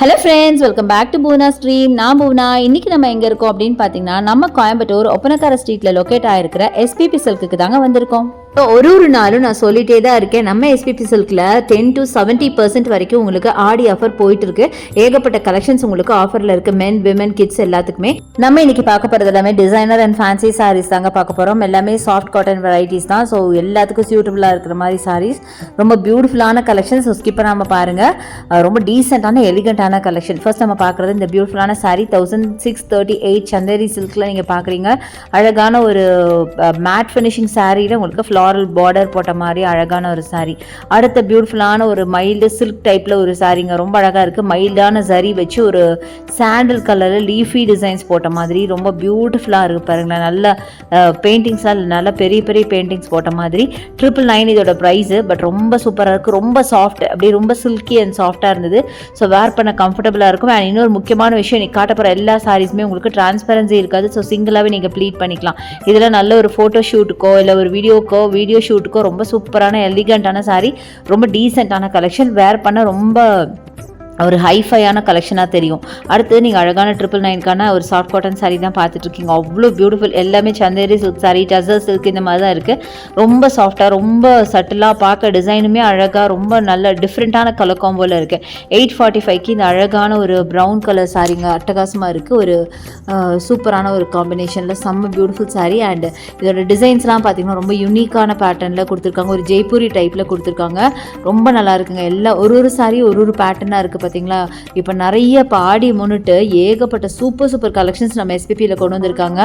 Hello friends welcome back to Poona stream நான் பூனா இன்னைக்கு நம்ம எங்கே இருக்கோம் அப்படின்னு பார்த்தீங்கன்னா நம்ம கோயம்புத்தூர் ஒப்பனக்கார ஸ்ட்ரீட்டில் லொக்கேட் ஆயிருக்கிற எஸ்பிபி சில்க்குக்கு தாங்க வந்திருக்கோம். ஒரு ஒரு நாளும் நான் சொல்லிட்டே தான் இருக்கேன். நம்ம எஸ்பிபி சில்கில் டென் டு செவன்ட்டி பர்சன்ட் வரைக்கும் உங்களுக்கு ஆடி ஆஃபர் போயிட்டு இருக்கு ஏகப்பட்ட கலெக்ஷன்ஸ் உங்களுக்கு ஆஃபரில் இருக்கு. மென் விமன் கிட்ஸ் எல்லாத்துக்குமே. நம்ம இன்னைக்கு பார்க்க போகிறது எல்லாமே டிசைனர் அண்ட் ஃபேன்சி சாரீஸ் தாங்க பார்க்க போகிறோம் எல்லாமே சாஃப்ட் காட்டன் வெரைட்டிஸ் தான். ஸோ எல்லாத்துக்கும் சூட்டபுளாக இருக்கிற மாதிரி சாரீஸ் ரொம்ப பியூட்டிஃபுல்லான கலெக்ஷன் ஸோ ஸ்கிப் பண்ணாமல் பாருங்கள் ரொம்ப டீசெண்டான எலிகண்டான கலெக்ஷன் ஃபர்ஸ்ட் நம்ம பார்க்குறது இந்த பியூட்டிஃபுல்லான sari thousand six thirty eight Chanderi சில்கில் நீங்கள் பார்க்குறீங்க. அழகான ஒரு மேட் ஃபினிஷிங் சாரியில் உங்களுக்கு ஃப்ளாரல் பார்டர் போட்ட மாதிரி அழகான ஒரு saree. அடுத்த பியூட்டிஃபுல்லான ஒரு மைல்டு சில்க் டைப்பில் ஒரு சாரீங்க ரொம்ப அழகாக இருக்குது மைல்டான சரி வச்சு ஒரு சாண்டில் கலரில் லீஃபி டிசைன்ஸ் போட்ட மாதிரி ரொம்ப பியூட்டிஃபுல்லாக இருக்குது பாருங்களேன். நல்ல பெயிண்டிங்ஸாக நல்ல பெரிய பெரிய பெயிண்டிங்ஸ் போட்ட மாதிரி. ட்ரிபிள் நைன் இதோட ப்ரைஸு பட் ரொம்ப சூப்பராக இருக்குது ரொம்ப சாஃப்ட் அப்படியே ரொம்ப சில்கி அண்ட் சாஃப்டாக இருந்தது. ஸோ வேர் பண்ண கம்ஃபர்டபுளாக இருக்கும். அண்ட் இன்னொரு முக்கியமான விஷயம் நீ காட்ட எல்லா சாரீஸுமே உங்களுக்கு டிரான்ஸ்பரன்சி இருக்காது. ஸோ சிங்கிளாகவே நீங்கள் ப்ளீட் பண்ணிக்கலாம். இதில் நல்ல ஒரு ஃபோட்டோ ஷூட்டுக்கோ இல்லை ஒரு வீடியோக்கோ வீடியோ ஷூட்டுக்கோ ரொம்ப சூப்பரான எலிகண்ட்டான சாரீ ரொம்ப டீசெண்டான கலெக்ஷன் வேர் பண்ண ரொம்ப ஒரு ஹைஃபையான கலெக்ஷனாக தெரியும். அடுத்தது நீங்கள் அழகான ட்ரிபிள் நைன்க்கான ஒரு சாஃப்ட் காட்டன் சாரீ தான் பார்த்துட்ருக்கீங்க. அவ்வளோ பியூட்டிஃபுல் எல்லாமே சந்தேரி சில்க் சாரீ டசர் சில்க் இந்த மாதிரி தான் இருக்குது ரொம்ப சாஃப்டாக ரொம்ப சட்டிலாக பார்க்க டிசைனுமே அழகாக ரொம்ப நல்ல டிஃப்ரெண்ட்டான கலர் காம்போவில் இருக்குது எயிட் ஃபார்ட்டி ஃபைவ்க்கு இந்த அழகான ஒரு ப்ரௌன் கலர் சாரீங்க அட்டகாசமாக இருக்குது ஒரு சூப்பரான ஒரு காம்பினேஷனில் செம்ம பியூட்டிஃபுல் சாரீ அண்ட் இதோட டிசைன்ஸ்லாம் பார்த்தீங்கன்னா ரொம்ப யூனிக்கான பேட்டர்னில் கொடுத்துருக்காங்க. ஒரு ஜெய்ப்பூரி டைப்பில் கொடுத்துருக்காங்க. ரொம்ப நல்லா இருக்குங்க. எல்லா ஒரு ஒரு saree ஒரு ஒரு பேட்டர்னாக இருக்குது பார்த்தீங்களா இப்போ நிறைய இப்போ ஆடி முன்னிட்டு ஏகப்பட்ட சூப்பர் சூப்பர் கலெக்ஷன்ஸ் நம்ம எஸ்பிபியில் கொண்டு வந்திருக்காங்க.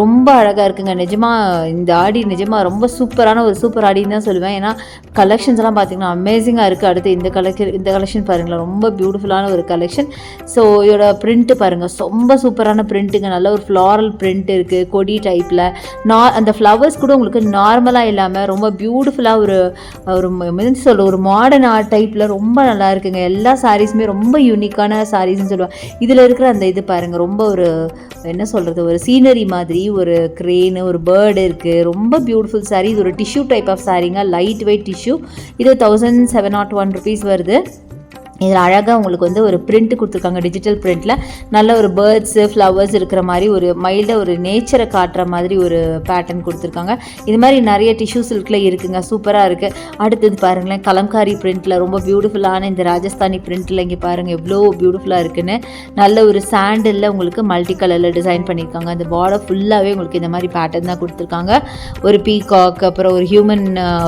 ரொம்ப அழகாக இருக்குங்க. நிஜமாக இந்த ஆடி நிஜமாக ரொம்ப சூப்பரான ஒரு சூப்பர் ஆடின்னு தான் சொல்லுவேன். ஏன்னா கலெக்ஷன்ஸ் எல்லாம் பார்த்தீங்கன்னா அமேசிங்காக இருக்குது அடுத்து இந்த கலெக்ஷன் இந்த கலெக்ஷன் பாருங்களேன். ரொம்ப பியூட்டிஃபுல்லான ஒரு கலெக்ஷன் ஸோ இதோட பிரிண்ட்டு பாருங்கள் ரொம்ப சூப்பரான பிரிண்ட்டுங்க நல்ல ஒரு ஃப்ளாரல் பிரிண்ட் இருக்குது கொடி டைப்பில் நா அந்த ஃப்ளவர்ஸ் கூட உங்களுக்கு நார்மலாக இல்லாமல் ரொம்ப பியூட்டிஃபுல்லாக ஒரு ஒரு சொல்ல ஒரு மாடர்ன் ஆர்ட் டைப்பில் ரொம்ப நல்லா இருக்குங்க. எல்லா சாரீஸுமே ரொம்ப யூனிக்கான சாரீஸ்ன்னு சொல்லுவாங்க. இதில் இருக்கிற அந்த இது பாருங்கள் ரொம்ப ஒரு என்ன சொல்கிறது ஒரு சீனரி மாதிரி ஒரு க்ரெயின் ஒரு பேர்டு இருக்குது ரொம்ப பியூட்டிஃபுல் சாரீ இது ஒரு டிஷ்யூ டைப் ஆஃப் சாரீங்க லைட் வெயிட் டிஷ்யூ இது thousand seven nought one rupees வருது. இதில் அழகாக உங்களுக்கு வந்து ஒரு பிரிண்ட் கொடுத்துருக்காங்க டிஜிட்டல் பிரிண்ட்டில் நல்ல ஒரு பேர்ட்ஸு ஃப்ளவர்ஸ் இருக்கிற மாதிரி ஒரு மைல்டாக ஒரு நேச்சரை காட்டுற மாதிரி ஒரு பேட்டர்ன் கொடுத்துருக்காங்க. இது மாதிரி நிறைய டிஷ்யூ சில்கில் இருக்குங்க சூப்பராக இருக்குது அடுத்தது பாருங்களேன் கலம்காரி பிரிண்ட்டில் ரொம்ப பியூட்டிஃபுல்லான இந்த ராஜஸ்தானி பிரிண்ட்டில் இங்கே பாருங்கள் எவ்வளோ பியூட்டிஃபுல்லாக இருக்குன்னு. நல்ல ஒரு சாண்டிலில் உங்களுக்கு மல்டி கலரில் டிசைன் பண்ணியிருக்காங்க. அந்த பார்டர் ஃபுல்லாகவே உங்களுக்கு இந்த மாதிரி பேட்டர்ன் தான் கொடுத்துருக்காங்க. ஒரு பீகாக் அப்புறம் ஒரு ஹியூமன்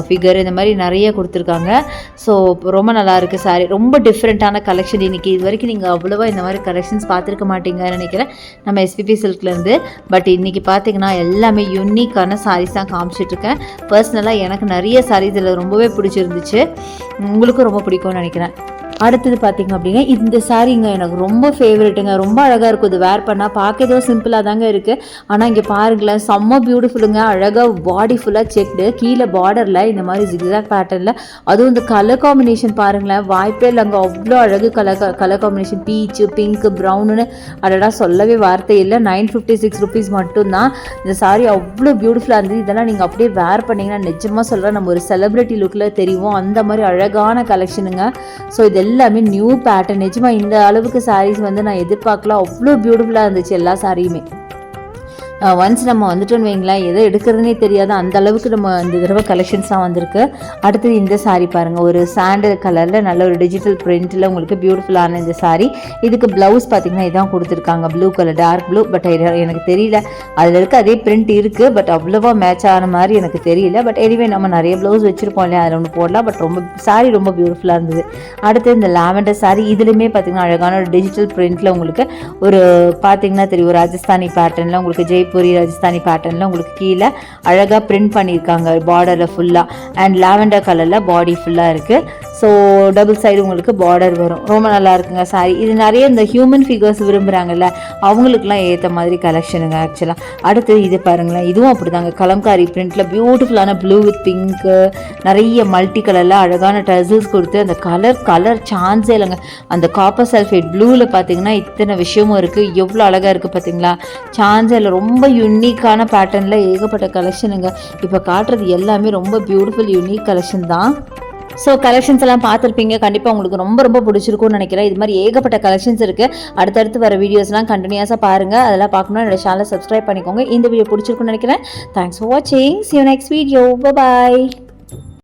ஃபிகர் இந்த மாதிரி நிறைய கொடுத்துருக்காங்க. ஸோ ரொம்ப நல்லா இருக்குது சாரி ரொம்ப டிஃப்ரெண்ட்டான கலெக்ஷன் இன்றைக்கி இது வரைக்கும் நீங்கள் அவ்வளோவா இந்த மாதிரி கலெக்ஷன்ஸ் பார்த்துருக்க மாட்டீங்கன்னு நினைக்கிறேன். நம்ம எஸ்பிபி சில்க்லேருந்து பட் இன்றைக்கி பார்த்தீங்கன்னா எல்லாமே யூனிக்கான சாரீஸ் தான் காமிச்சிட்ருக்கேன் பர்சனலாக எனக்கு நிறைய சாரீஸ் இதில் ரொம்பவே பிடிச்சிருந்துச்சு. உங்களுக்கும் ரொம்ப பிடிக்கும்னு நினைக்கிறேன். அடுத்தது பார்த்தீங்க அப்படின்னா இந்த சாரீங்க எனக்கு ரொம்ப ஃபேவரெட்டுங்க ரொம்ப அழகாக இருக்கும். இது வேர் பண்ணால் பார்க்க ஏதோ சிம்பிளாக தாங்க இருக்குது ஆனால் இங்கே பாருங்களேன் செம்ம பியூட்டிஃபுல்லுங்க அழகாக பாடி ஃபுல்லாக செக்டு கீழே பார்டரில் இந்த மாதிரி ஜிக்ஸாக் பேட்டர்னில் அதுவும் இந்த கலர் காம்பினேஷன் பாருங்களேன். வாய்ப்பே இல்லைங்க. அவ்வளோ அழகு colour colour combination peach pink ப்ரௌனுன்னு அடடா சொல்லவே வார்த்தை இல்லை. நைன் ஃபிஃப்டி சிக்ஸ் ருபீஸ் மட்டும்தான். இந்த சாரீ அவ்வளோ பியூட்டிஃபுல்லாக இருந்தது. இதெல்லாம் நீங்கள் அப்படியே வேர் பண்ணிங்கன்னா நிஜமாக சொல்கிறேன் நம்ம ஒரு செலிப்ரிட்டி லுக்கில் தெரியும் அந்த மாதிரி அழகான கலெக்ஷனுங்க ஸோ இது எல்லாமே நியூ பேட்டர்ன் நிஜமாக இந்த அளவுக்கு சாரீஸ் வந்து நான் எதிர்பார்க்கல. அவ்வளோ பியூட்டிஃபுல்லாக இருந்துச்சு எல்லா சாரியுமே ஒன்ஸ் நம்ம வந்துட்டோன்னு வைங்களேன் எதை எடுக்கிறதுனே தெரியாது. அந்த அளவுக்கு நம்ம இந்த தடவை கலெக்ஷன்ஸ்லாம் வந்திருக்கு. அடுத்தது இந்த சாரீ பாருங்கள் ஒரு சாண்டல் கலரில் நல்ல ஒரு டிஜிட்டல் பிரிண்ட்டில் உங்களுக்கு பியூட்டிஃபுல்லான இந்த சாரீ இதுக்கு ப்ளவுஸ் பார்த்தீங்கன்னா இதான் கொடுத்துருக்காங்க. Blue colour dark blue but எனக்கு தெரியல. அதில் இருக்க அதே பிரிண்ட் இருக்குது பட் அவ்வளோவா மேட்ச் ஆன மாதிரி எனக்கு தெரியல. பட் எனிவே நம்ம நிறைய ப்ளவுஸ் வச்சுருப்போம் இல்லையா? அதில் ஒன்று போடலாம். பட் ரொம்ப saree ரொம்ப பியூட்டிஃபுல்லாக இருந்தது. அடுத்து இந்த லாவெண்டர் சாரி இதுலையுமே பார்த்தீங்கன்னா அழகான ஒரு டிஜிட்டல் பிரிண்ட்டில் உங்களுக்கு ஒரு பார்த்தீங்கன்னா தெரியும். ஒரு ராஜஸ்தானி பேட்டர்னில் உங்களுக்கு ஜெய்ப்பூரி ராஜஸ்தானி பேட்டர்னில் உங்களுக்கு கீழே அழகாக பிரிண்ட் பண்ணியிருக்காங்க பார்டரில் ஃபுல்லாக அண்ட் லாவெண்டர் கலரில் பாடி ஃபுல்லாக இருக்குது ஸோ டபுள் சைடு உங்களுக்கு பார்டர் வரும். ரொம்ப நல்லா இருக்குங்க சாரி இது நிறைய இந்த ஹியூமன் ஃபிகர்ஸ் விரும்புகிறாங்கல்ல அவங்களுக்குலாம் ஏற்ற மாதிரி கலெக்ஷனுங்க ஆக்சுவலாக அடுத்து இது பாருங்களேன் இதுவும் அப்படிதாங்க. கலம்காரி பிரிண்ட்டில் பியூட்டிஃபுல்லான ப்ளூ வித் பிங்க்கு நிறைய மல்டி கலரில் அழகான டசல்ஸ் கொடுத்து அந்த கலர் கலர் சான்ஸே இல்லைங்க. அந்த காப்பர் சல்ஃபேட் ப்ளூவில் பார்த்தீங்கன்னா இத்தனை விஷயமும் இருக்குது எவ்வளோ அழகாக இருக்குது பார்த்தீங்களா? சான்ஸே இல்லை ரொம்ப யூனிக்கான பேட்டர்னில் ஏகப்பட்ட கலெக்ஷனுங்க இப்போ காட்டுறது எல்லாமே ரொம்ப பியூட்டிஃபுல் யூனிக் கலெக்ஷன் தான். ஸோ கலெக்ஷன்ஸ் எல்லாம் பார்த்துருப்பீங்க. கண்டிப்பாக உங்களுக்கு ரொம்ப ரொம்ப பிடிச்சிருக்கும்னு நினைக்கிறேன். இது மாதிரி ஏகப்பட்ட கலெக்ஷன்ஸ் இருக்குது அடுத்தடுத்து வர வீடியோஸ்லாம் கண்டினியூஸாக பாருங்கள் அதெல்லாம் பார்க்கணும்னா என்னோட சேனலை சப்ஸ்கிரைப் பண்ணிக்கோங்க. இந்த வீடியோ பிடிச்சிருக்குன்னு நினைக்கிறேன். தேங்க்ஸ் ஃபார் வாட்சிங் see you next video bye